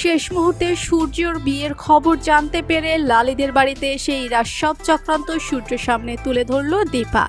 শেষ মুহূর্তে সূর্যর বিয়ের খবর জানতে পেরে লালিদের বাড়িতে এসে ইরার সব চক্রান্ত সূর্যের সামনে তুলে ধরল দীপা।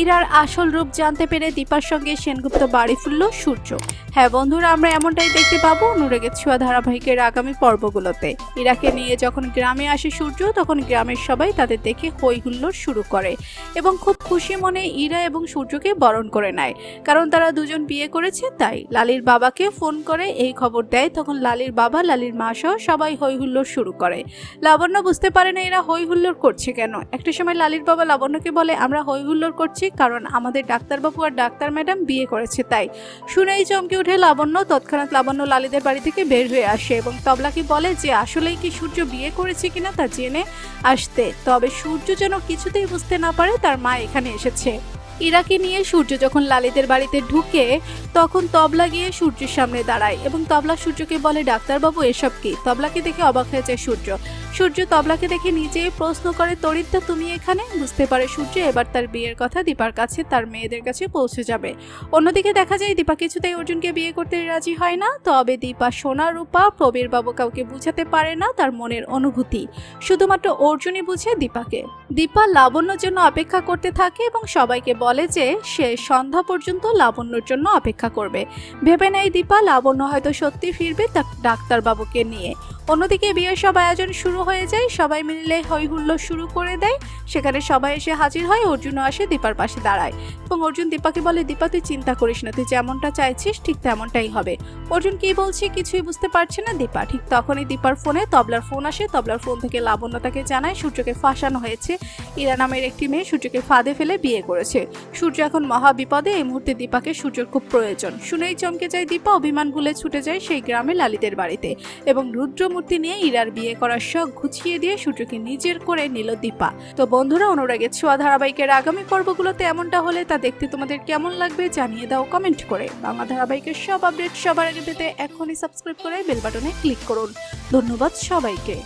ইরার আসল রূপ জানতে পেরে দীপার সঙ্গে সেনগুপ্ত বাড়ি ফিরল সূর্য। হ্যাঁ বন্ধুরা, আমরা এমনটাই দেখতে পাবো অনুরাগের ছোঁয়া ধারাবাহিকের আগামী পর্বগুলোতে। ইরাকে নিয়ে যখন গ্রামে আসে সূর্য, তখন গ্রামের সবাই তাদের দেখে হই হুল্লোড় শুরু করে এবং খুব খুশি মনে ইরা এবং সূর্যকে বরণ করে নেয়। কারণ তারা দুজন বিয়ে করেছে, তাই লালির বাবাকে ফোন করে এই খবর দেয়। তখন লালির বাবা লালির মা সহ সবাই হই হুল্লোড় শুরু করে। লাবণ্য বুঝতে পারে না এরা হই হুল্লোড় করছে কেন। একটা সময় লালির বাবা লাবণ্যকে বলে, আমরা হই হুল্লোড় করছি কারণ আমাদের ডাক্তারবাবু আর ডাক্তার ম্যাডাম বিয়ে করেছে, তাই। শুনেই চমকে উঠে লাবণ্য, তৎক্ষণাৎ লাবণ্য লালিদের বাড়ি থেকে বের হয়ে আসে এবং তবলাকে বলে যে, আসলেই কি সূর্য বিয়ে করেছে কিনা তা জেনে আসতে। তবে সূর্য যেন কিছুতেই বুঝতে না পারে, তার মা এখানে এসেছে। ইরাকে নিয়ে সূর্য যখন লালিদের বাড়িতে ঢুকে, তখন তবলা গিয়ে সূর্যের সামনে দাঁড়ায় এবং তবলা সূর্যকে বলে, ডাক্তারবাবু, এসব কি? তবলাকে দেখে অবাক হয়ে যায় সূর্য। সূর্য তবলাকে দেখে নিজেই প্রশ্ন করে তরিতা তুমি এখানে? বুঝতে পারে সূর্য, এবার তার বিয়ের কথা দীপার কাছে, তার মেয়েদের কাছে পৌঁছে যাবে। অন্যদিকে দেখা যায়, দীপা কিছুতেই অর্জুনকে বিয়ে করতে রাজি হয় না। তবে দীপা সোনা রূপা, প্রবীর বাবু কাউকে বুঝাতে পারে না তার মনের অনুভূতি। শুধুমাত্র অর্জুনই বুঝে দীপাকে। দীপা লাবণ্যর জন্য অপেক্ষা করতে থাকে এবং সবাইকে বলে যে সে সন্ধ্যা পর্যন্ত লাবণ্যর জন্য অপেক্ষা করবে। ভেবে নেয় দীপা, লাবণ্য হয়তো সত্যি ফিরবে তার ডাক্তারবাবুকে নিয়ে। অন্যদিকে বিয়ের সব আয়োজন শুরু হয়ে যায়। সবাই মিলে হই হুল্লোড় শুরু করে দেয়। সেখানে সবাই এসে হাজির হয়, অর্জুনও আসে, দীপার পাশে দাঁড়ায়। এবং অর্জুন দীপাকে বলে, দীপা, তুই চিন্তা করিস না, তুই যেমনটা চাইছিস, ঠিক তেমনটাই হবে। অর্জুন কি বলছে কিছুই বুঝতে পারছে না, দীপা ঠিক তখনই দীপার ফোনে, তবলার ফোন আসে, তবলার ফোন থেকে লাবণ্য তাকে জানায়, সূর্যকে ফাঁসানো হয়েছে। ইরা নামের একটি মেয়ে সূর্যকে ফাঁদে ফেলে বিয়ে করেছে। সূর্য এখন মহা বিপদে, এই মুহূর্তে দীপাকে সূর্যর খুব প্রয়োজন। শুনেই চমকে যায় দীপা, অভিমান ভুলে ছুটে যায় সেই গ্রামে লালিদের বাড়িতে। এবং রুদ্রমূর্তি নিয়ে ইরার বিয়ে করার শখ ঘুচিয়ে দিয়ে সূর্যকে নিজের করে নিল দীপা। তো বন্ধুরা, অনুরাগের ছোঁয়া ধারাবাহিকের আগামী পর্বগুলোতে এমনটা হলে তা দেখতে তোমাদের কেমন লাগবে জানিয়ে দাও কমেন্ট করে। বাংলা ধারাবাহিকের সব আপডেট সবার আগে পেতে এখনই সাবস্ক্রাইব করে বেল বাটনে ক্লিক করুন। ধন্যবাদ সবাইকে।